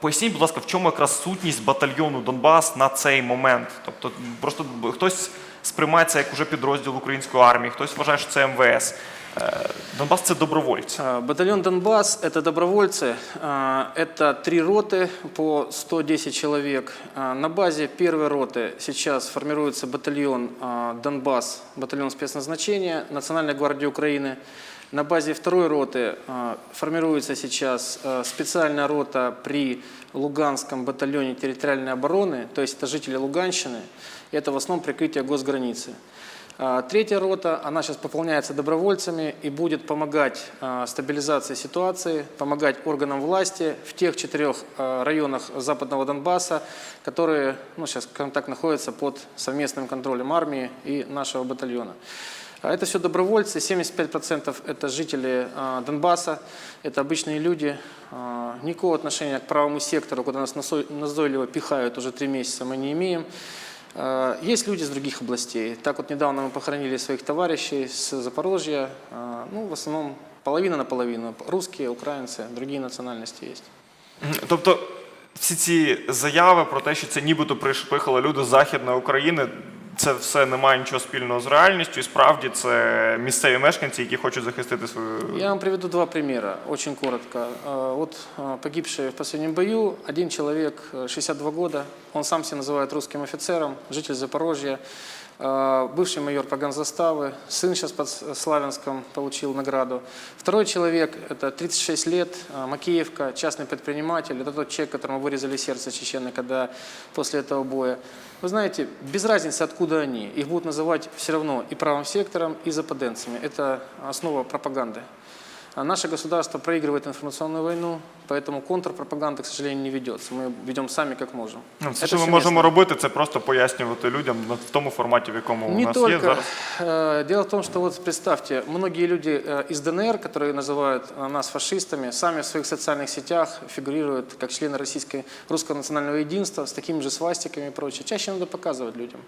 Поясніть, будь ласка, в чому якраз сутність батальйону Донбас на цей момент? Тобто, просто хтось сприймає це як уже підрозділ української армії, хтось вважає, що це МВС. Е, Донбас це добровольці. А, Батальон Донбасс – это добровольцы, а, это три роты по 110 человек. А, На базе первой роты сейчас формируется батальон а, Донбасс, батальон спецназначения Национальной гвардии Украины. На базе второй роты а, формируется сейчас а, специальная рота при Луганском батальоне территориальной обороны, то есть это жители Луганщины, это в основном прикрытие госграницы. А, Третья рота, она сейчас пополняется добровольцами и будет помогать стабилизации ситуации, помогать органам власти в тех четырех районах Западного Донбасса, которые ну, сейчас, так, находятся под совместным контролем армии и нашего батальона. А Это все добровольцы, 75% это жители а, Донбасса, это обычные люди. А, Никакого отношения к правому сектору, куда нас насо- назойливо пихают уже три месяца, мы не имеем. А, Есть люди из других областей. Так вот недавно мы похоронили своих товарищей с Запорожья. А, Ну, в основном половина на половину. Русские, украинцы, другие национальности есть. Мгм. Тобто всі ці заяви про те, що це нібито приш- приїхали люди з Західної України, це все не має нічого спільного з реальністю, і справді це місцеві мешканці, які хочуть захистити свою. Я вам приведу два примера, очень коротко. А, Вот а, погибший в последнем бою, один человек, э, 62 года, он сам себя называет русским офицером, житель Запорожья, а, бывший майор погранзаставы, сын сейчас под Славянском получил награду. Второй человек, это 36 лет, а, Макеевка, частный предприниматель, это тот человек, которому вырезали сердце чечены, когда после этого боя. Вы знаете, без разницы, откуда они, их будут называть все равно и правым сектором, и западенцами. Это основа пропаганды. А наше государство проигрывает информационную войну, поэтому контрпропаганда, к сожалению, не ведется. Мы ведем сами как можем. Ну, все, що ми можемо робити, це просто пояснювати людям в тому форматі, в якому у Не нас є только. зараз. Э, Дело в том, что вот представьте, многие люди э, из ДНР, которые называют э, нас фашистами, сами в своих социальных сетях фигурируют как члены российской, русского национального единства с такими же свастиками и прочее. Чаще надо показывать людям.